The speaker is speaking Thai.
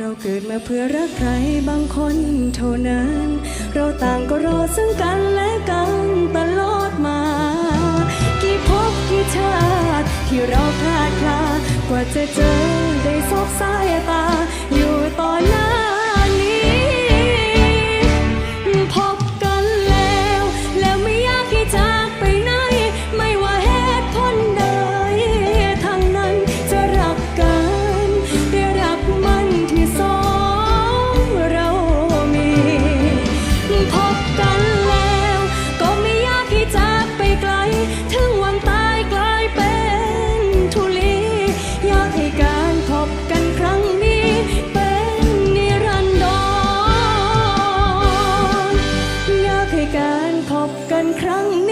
เราเกิดมาเพื่อรักใครบางคนเท่านั้น เราต่างก็รอซึ่งกันและกันตลอดมา กี่พบกี่ชาติที่เราพลาดพลาดกว่าจะเจอได้สบสายตา ให้การพบกันครั้ง